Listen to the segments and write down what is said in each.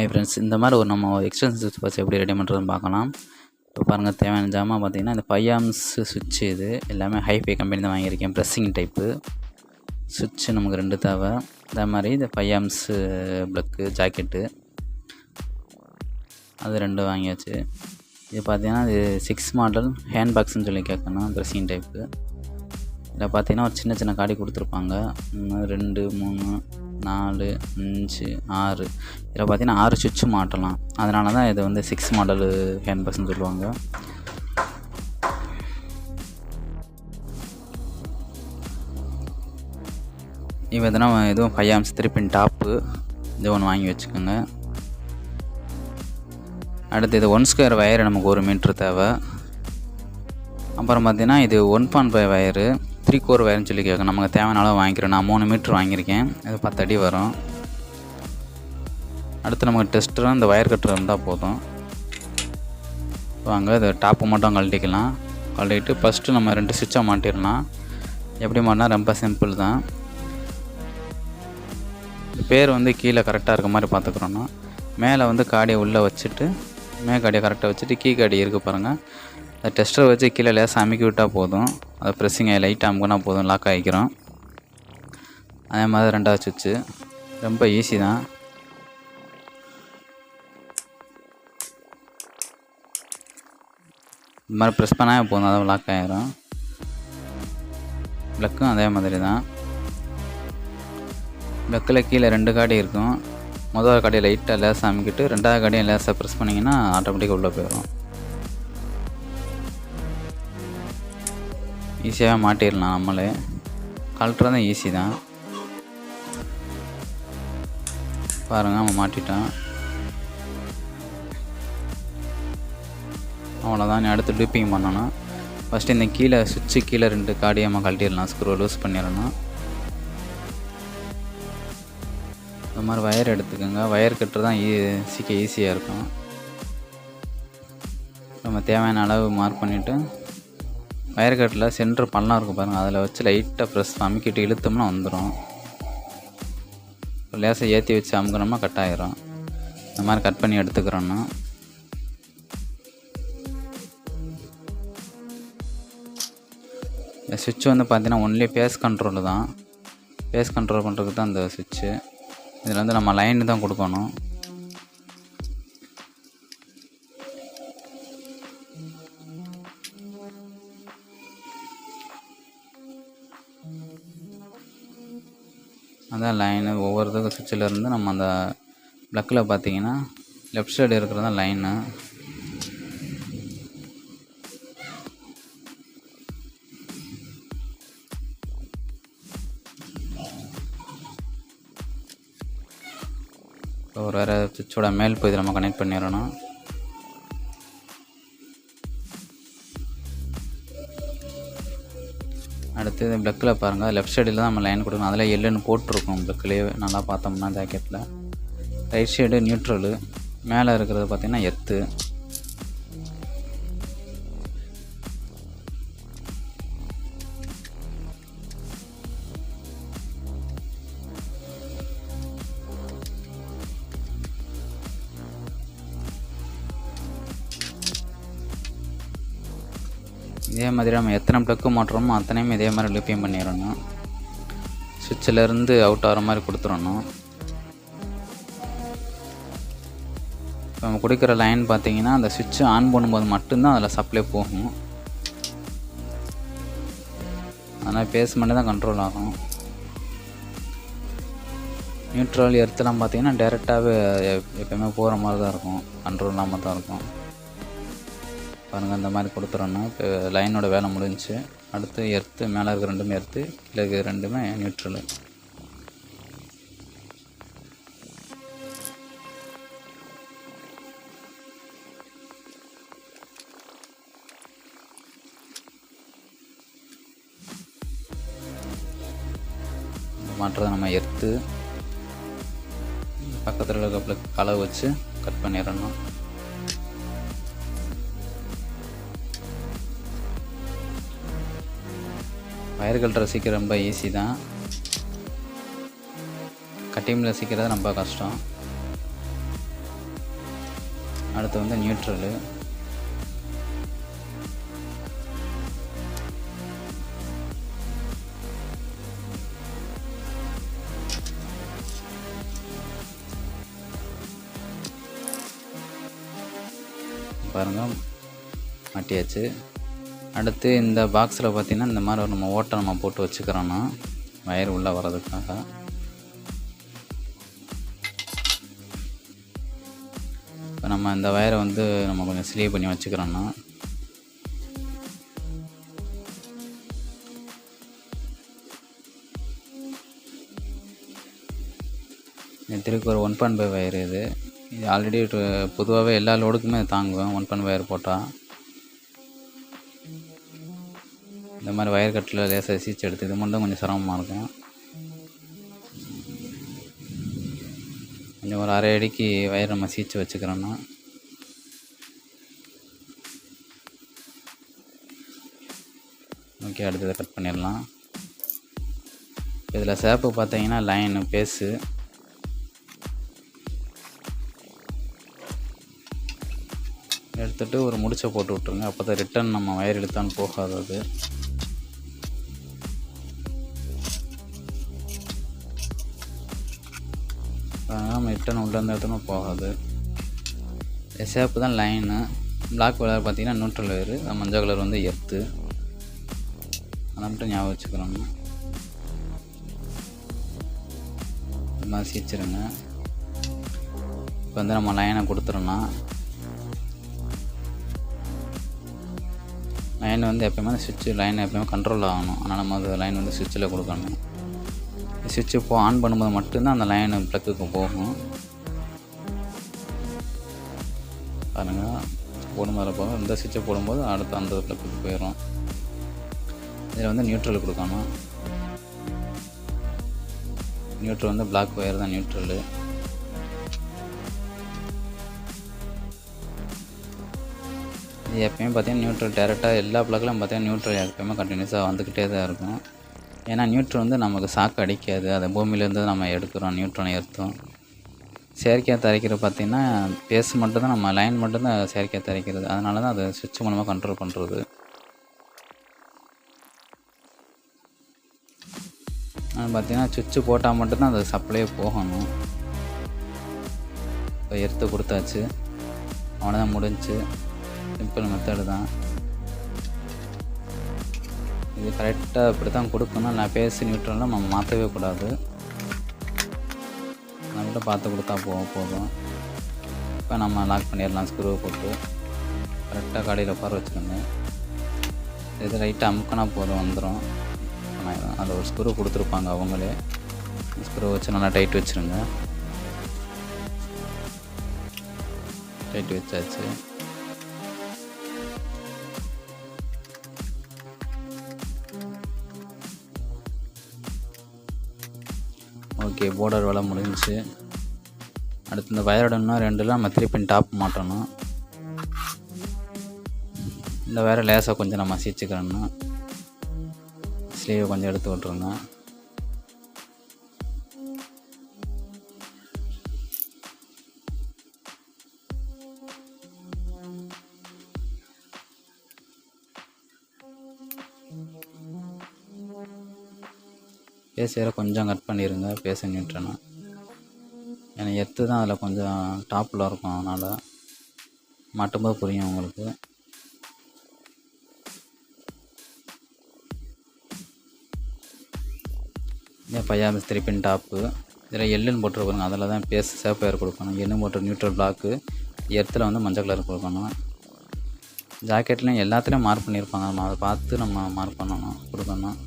Hi friends இந்த மாதிரி ஒரு நம்ம எக்ஸ்டென்ஷன் சுவிட்ச் எப்படி ரெடி பண்ணுறதுன்னு பார்க்கலாம். இப்போ பாருங்கள் தேவையான ஜாமான் பார்த்தீங்கன்னா இந்த ஃபைவ் ஆம்ஸ் சுவிட்ச் இது எல்லாமே ஹைஃபை கம்பெனி தான் வாங்கியிருக்கேன். ப்ரெஸ்ஸிங் டைப்பு சுவிட்சு நமக்கு ரெண்டு தேவை. அதே மாதிரி இந்த ஃபைவ் ஆம்ஸு ப்ளக்கு ஜாக்கெட்டு அது ரெண்டு வாங்கியாச்சு. இது பார்த்தீங்கன்னா இது சிக்ஸ் மாடல் ஹேண்ட் பாக்ஸ்னு சொல்லி கேட்கணும் ட்ரெஸ்ஸிங் டைப்பு இதில் பார்த்தீங்கன்னா ஒரு சின்ன சின்ன காடி கொடுத்துருப்பாங்க. ரெண்டு மூணு நாலு அஞ்சு ஆறு. இதில் பார்த்தீங்கன்னா ஆறு சுவிட்சு மாட்டலாம். அதனால தான் இது வந்து சிக்ஸ் மாடலு ஹேண்ட் பஸ்ன்னு சொல்லுவாங்க. இப்போ எதனா எதுவும் ஃபைவ் ஆம்ஸ் திருப்பின் டாப்பு இது ஒன்று வாங்கி வச்சுக்கோங்க. அடுத்து இது ஒன் ஸ்கொயர் வயர் நமக்கு ஒரு மீட்ரு தேவை. அப்புறம் பார்த்தீங்கன்னா இது one point five wire three core வயர்னு சொல்லி கேட்கும். நமக்கு தேவையான வாங்கிக்கிறோம். நான் மூணு மீட்ரு வாங்கியிருக்கேன். இது பத்து அடி வரும். அடுத்து நமக்கு டெஸ்டரும் இந்த வயர் கட்டர் இருந்தால் போதும். வாங்க இது டாப்பு மட்டும் கழட்டிக்கலாம். கழட்டிட்டு ஃபஸ்ட்டு நம்ம ரெண்டு சுவிட்சாக மாட்டிடலாம். எப்படி மாட்டினா ரொம்ப சிம்பிள் தான். பேர் வந்து கீழே கரெக்டாக இருக்க மாதிரி பார்த்துக்குறோன்னா மேலே வந்து காடியை உள்ளே வச்சுட்டு மே காடியை கரெக்டாக வச்சுட்டு கீ காடி இருக்குது பாருங்கள் அந்த டெஸ்டரை வச்சு கீழே லேசாக அமுக்கி விட்டால் போதும். அதை ப்ரெஸ்ஸிங் லைட்டாக அமுக்கினா போதும். லாக் ஆகிக்கிறோம். அதே மாதிரி ரெண்டாவது சுவிட்சு ரொம்ப ஈஸி தான். இந்த மாதிரி ப்ரெஸ் பண்ணால் போதும். அதான் லாக் ஆகிரும் ப்ளக்கும் அதே மாதிரி தான். ப்ளக்கில் கீழே ரெண்டு காடி இருக்கும். முதல் காடியை லைட்டாக லேசாக அமுக்கிட்டு ரெண்டாவது காடியை லேசாக ப்ரெஸ் பண்ணிங்கன்னா ஆட்டோமேட்டிக்காக உள்ளே போயிடும் ஈஸியாகவே மாட்டிடலாம் நம்மளே. கழட்டுறது ஈஸி தான். பாருங்கள் நம்ம மாட்டிட்டோம் அவ்வளோதான் அடுத்து டூப்பிங் பண்ணணும். ஃபஸ்ட்டு இந்த கீழே சுவிட்சு கீழே ரெண்டு காடியை நம்ம கழட்டிடலாம். ஸ்க்ரூ லூஸ் பண்ணிடணும் இந்த மாதிரி வயர் எடுத்துக்கோங்க. வயர் கட்டுறது தான் ஈ சீக்கிரம் ஈஸியாக இருக்கும். நம்ம தேவையான அளவு மார்க் பண்ணிவிட்டு வயர் கட்டில் சென்டர் பள்ளம் இருக்கும் பாருங்கள் அதில் வச்சு லைட்டாக ப்ரெஸ் அமுக்கிட்டு இழுத்தோம்னா வந்துடும். லேசாக ஏற்றி வச்சு அமுக்கணுமா கட் ஆகிரும் இந்த மாதிரி கட் பண்ணி எடுத்துக்கிறோன்னா. இந்த சுவிட்ச் வந்து பார்த்தீங்கன்னா ஒன்லி பேஸ் கண்ட்ரோல் தான். பேஸ் கண்ட்ரோல் பண்ணுறதுக்கு தான் இந்த சுவிட்சு இதில் வந்து நம்ம லைன் தான் கொடுக்கணும். தான் லைனு ஒவ்வொருத்துக்கும் சுவிட்சிலேருந்து நம்ம அந்த ப்ளக்கில் பார்த்தீங்கன்னா லெஃப்ட் சைடு இருக்கிறது தான் லைனு ஒரு வேறு சுவிட்சோட மேல் போய் நம்ம கனெக்ட் பண்ணிடணும் அடுத்து பிளக்கில் பாருங்கள் லெஃப்ட் சைடில் தான் நம்ம லைன் கொடுக்கணும். அதில் எல்லுன்னு போட்டிருக்கோம் ப்ளக்லேயே நல்லா பார்த்தோம்னா ஜாக்கெட்டில் ரைட் சைடு நியூட்ரலு மேலே இருக்கிறது பார்த்திங்கன்னா எத்து இதே மாதிரி நம்ம எத்தனை ப்ளக்கு மாட்டுறோமோ அத்தனையும் இதே மாதிரி லிப்பியம் பண்ணிடணும். சுவிட்சிலேருந்து அவுட் ஆகிற மாதிரி கொடுத்துடணும். இப்போ நம்ம கொடுக்குற லைன் பார்த்தீங்கன்னா அந்த சுவிட்சு ஆன் பண்ணும்போது மட்டும்தான் அதில் சப்ளை போகும். அதனால் பேஸ் மட்டும் தான் கண்ட்ரோல் ஆகும். நியூட்ரல் எர்த்தெல்லாம் பார்த்தீங்கன்னா டேரெக்டாகவே எப்போயுமே போகிற மாதிரி தான் இருக்கும். கண்ட்ரோல் இல்லாமல் தான் இருக்கும். பாருங்கள் இந்த மாதிரி கொடுத்துறோன்னா இப்போ லைனோட வேலை முடிஞ்சு அடுத்து எர்த்து மேலே இருக்க ரெண்டுமே எர்த்து கீழே இருக்க ரெண்டுமே நியூட்ரலு மாற்றதை நம்ம எர்த்து பக்கத்தில் இருக்க ப்ளக் களை வச்சு கட் பண்ணிடணும். வயர் கட்டுற ரொம்ப ஈஸி தான். கட்டிங்கில் ரசிக்கிறது ரொம்ப கஷ்டம். அடுத்து வந்து நியூட்ரலு பாருங்கள் மாட்டியாச்சு. அடுத்து இந்த பாக்ஸில் பார்த்தீங்கன்னா இந்த மாதிரி ஒரு நம்ம ஓட்டை நம்ம போட்டு வச்சுக்கிறோன்னா வயர் உள்ளே வர்றதுக்காக. இப்போ நம்ம இந்த வயரை வந்து நம்ம கொஞ்சம் ஸ்லீவ் பண்ணி வச்சுக்கிறோன்னா திருப்பி ஒரு ஒன் பாயிண்ட் ஃபைவ் வயர் இது. இது ஆல்ரெடி பொதுவாகவே எல்லா லோடுக்குமே தாங்குவேன். ஒன் பாயிண்ட் வயர் போட்டால் இந்த மாதிரி வயர் கட்டில் லேசாக சீச்சு எடுத்து இது மட்டும் கொஞ்சம் சிரமமாக இருக்கும். கொஞ்சம் ஒரு அரை அடிக்கு வயர் நம்ம சீச்சு வச்சுக்கிறோன்னா ஓகே அடுத்ததை கட் பண்ணிடலாம். இதில் சேப்பு பார்த்தீங்கன்னா லைனு பேஸு எடுத்துகிட்டு ஒரு முடிச்சை போட்டு விட்ருங்க அப்போ தான் ரிட்டன் நம்ம வயர் இழுத்தான்னு போகாது அதனால் நம்ம உள்ளே உள்ளேருந்து எடுத்தோம்னா போகாது. சேப்பு தான் லைனு பிளாக் கலர் பார்த்தீங்கன்னா நியூட்ரல் வேறு மஞ்சள் கலர் வந்து எர்த்து. அதை மட்டும் ஞாபகம் வச்சுக்கிறோம் இது மாதிரி சீச்சிருங்க இப்போ வந்து நம்ம லைனை கொடுத்துடலாம். லைன் வந்து எப்போயுமே சுவிட்சு லைன் எப்போயுமே கண்ட்ரோல் ஆகணும். அதனால் நம்ம அது லைன் வந்து சுவிட்சில் கொடுக்கணும். சுவிட்சு ஆன் பண்ணும்போது மட்டும்தான் அந்த லைன் ப்ளக்குக்கு போகும். பாருங்கள் போடும்போது போகும். இந்த சுவிட்சை போடும்போது அடுத்து அந்த ப்ளக்குக்கு போயிடும் இதில் வந்து நியூட்ரல் கொடுக்கணும். நியூட்ரல் வந்து பிளாக் ஒயர் தான் நியூட்ரலு இது எப்பயுமே பார்த்தீங்கன்னா நியூட்ரல் டேரெக்டாக எல்லா பிளாக்லையும் பார்த்தீங்கன்னா நியூட்ரல் எப்பயுமே கண்டினியூஸாக வந்துக்கிட்டே தான் இருக்கும். ஏன்னா நியூட்ரல் வந்து நமக்கு சாக்கு அடிக்காது. அதை பூமியிலேருந்து நம்ம எடுக்கிறோம் நியூட்ரன் எடுத்தோம். செயற்கையாக தரைக்கிறது பார்த்திங்கன்னா பேஸ் மட்டும்தான் நம்ம லைன் மட்டும்தான் செயற்கையாக தரைக்கிறது. அதனால தான் அதை சுவிட்ச் மூலமாக கண்ட்ரோல் பண்ணுறது பார்த்திங்கன்னா சுவிட்சு போட்டால் மட்டும்தான் அது சப்ளையே போகணும். இப்போ எடுத்து கொடுத்தாச்சு. அவனை தான் முடிஞ்சு. சிம்பிள் மெத்தடு தான். இது கரெக்டாக இப்படி தான் கொடுக்கணும் நான் பேசி நியூட்ரல்லாம் நம்ம மாற்றவே கூடாது. நம்மகிட்ட பார்த்து கொடுத்தா போகும் போதும். இப்போ நம்ம லாக் பண்ணிடலாம் ஸ்க்ரூவை போட்டு. கரெக்டாக கடையில் உட்கார வச்சுக்கோங்க. இது லைட்டாக அமுக்கினா போதும் வந்துடும் அதில் ஒரு ஸ்க்ரூ கொடுத்துருப்பாங்க அவங்களே. ஸ்க்ரூ வச்சு நல்லா டைட் வச்சுருங்க. டைட் வச்சாச்சு. ஓகே போர்டர் வேலை முடிஞ்சிச்சு. அடுத்து இந்த வயரோட இன்னும் ரெண்டுல நம்ம திருப்பி டாப் மாட்டணும். இந்த வயரை லேசாக கொஞ்சம் நம்ம சீச்சுக்கிறோன்னா ஸ்லீவை கொஞ்சம் எடுத்து விட்ருங்க பேசுகிற கொஞ்சம் கட் பண்ணிடுங்க பேச நிட்டுறேன்னா ஏன்னா எத்து தான் அதில் கொஞ்சம் டாப்பில் இருக்கும் அதனால் மட்டும்தான் புரியும் உங்களுக்கு. இதே பையா மிஸ்திரி பின் டாப்பு. இதில் எள்ளுன்னு போட்டுருப்பாங்க அதில் தான் பேஸ் சேப்பயர் கொடுக்கணும். எண்ணு போட்டு நியூட்ரல் பிளாக்கு எர்த்தில் வந்து மஞ்சள் கலர் கொடுக்கணும். ஜாக்கெட்லேயும் எல்லாத்துலேயும் மார்க் பண்ணியிருப்பாங்க நம்ம அதை பார்த்து நம்ம மார்க் பண்ணணும் கொடுக்கணும்.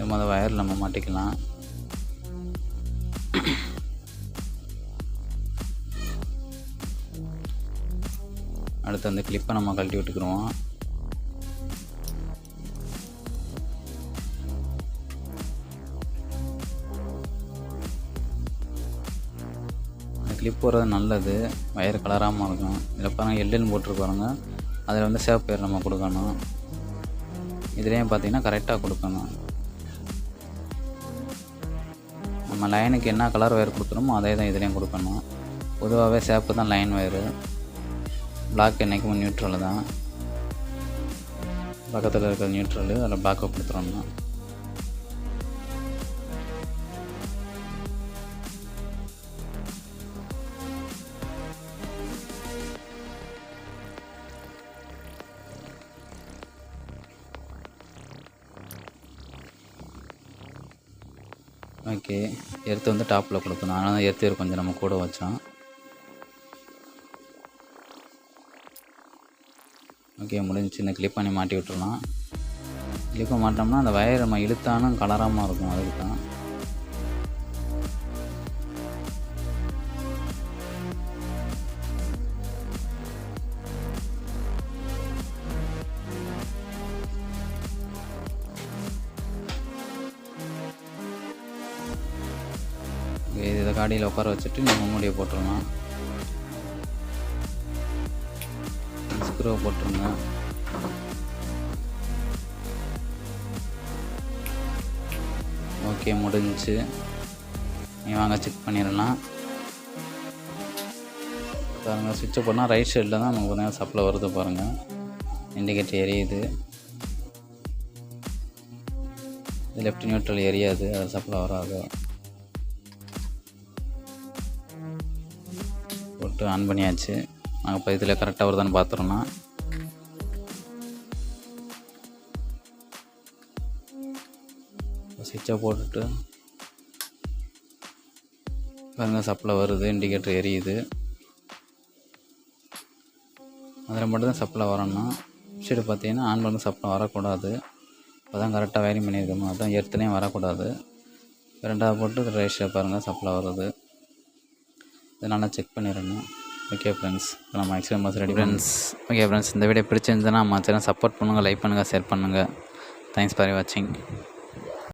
இந்த மாதிரி வயர் நம்ம மாட்டிக்கலாம். அடுத்து அந்த கிளிப்பை நம்ம கழட்டி விட்டுக்குருவோம். கிளிப் போடுறது நல்லது. வயர் கலராமல் இருக்கும். இதில் பாருங்கள் எல்லுன்னு போட்டிருப்பாருங்க அதில் வந்து சேவ் பேர் நம்ம கொடுக்கணும். இதுலேயும் பார்த்தீங்கன்னா கரெக்டாக கொடுக்கணும். நம்ம லைனுக்கு என்ன கலர் ஒயர் கொடுத்துருமோ அதே தான் இதுலேயும் கொடுக்கணும். பொதுவாகவே சேப்பு தான் லைன் ஒயரு பிளாக் என்றைக்கும் நியூட்ரல் தான். பக்கத்தில் இருக்கிற நியூட்ரலு அதில் பிளாக்கை கொடுத்துறோம்னா ஓகே. எர்த்து வந்து டாப்பில் கொடுக்கணும். ஆனால் தான் எர்த்து கொஞ்சம் நம்ம கூட வச்சோம். ஓகே முடிஞ்சு இந்த கிளிப் பண்ணி மாட்டி விட்டுருலாம் கிளிப்பை மாட்டோம்னா அந்த வயர் நம்ம இழுத்தானும் கலராமல் இருக்கும் அதுக்கு தான். அடியில் உட்கார வச்சுட்டு நீங்கள் மூடியை போட்டுருணும் ஸ்க்ரூவை போட்டுருங்க. ஓகே முடிஞ்சிச்சு. நீ வாங்க செக் பண்ணிடலாம். பாருங்கள் சுவிட்சை போனால் ரைட் சைடில் தான் நமக்கு பார்த்தீங்கன்னா சப்ளை வருது பாருங்கள் இண்டிகேட்டர் எரியுது. லெஃப்ட் நியூட்ரல் எரியாது அது சப்ளை வராது. போட்டு ஆன் பண்ணியாச்சு. நாங்கள் இப்போ இதில் கரெக்டாக வருதான்னு பார்த்துறோன்னா சுவிட்சை போட்டுட்டு பாருங்கள் சப்ளை வருது இண்டிகேட்டர் எரியுது. அதில் மட்டும்தான் சப்ளை வரணும் சைடு பார்த்தீங்கன்னா ஆன் பண்ண சப்ளை வரக்கூடாது. அப்போ தான் கரெக்டாக வயரிங் பண்ணியிருக்கணும் அதுதான் எர்த்துலேயும் வரக்கூடாது. ரெண்டாவது போட்டு ரைஸில் பாருங்கள் சப்ளை வருது. இதை நல்லா செக் பண்ணிடணும் ஓகே ஃப்ரெண்ட்ஸ் இப்போ நம்ம ஆக்சுவலாக bus ready friends okay friends இந்த வீடியோ பிடிச்சிருந்துச்சுன்னா நம்ம சேனல் சப்போர்ட் பண்ணுங்கள் லைக் பண்ணுங்கள் ஷேர் பண்ணுங்கள் தேங்க்ஸ் ஃபார் வாட்சிங்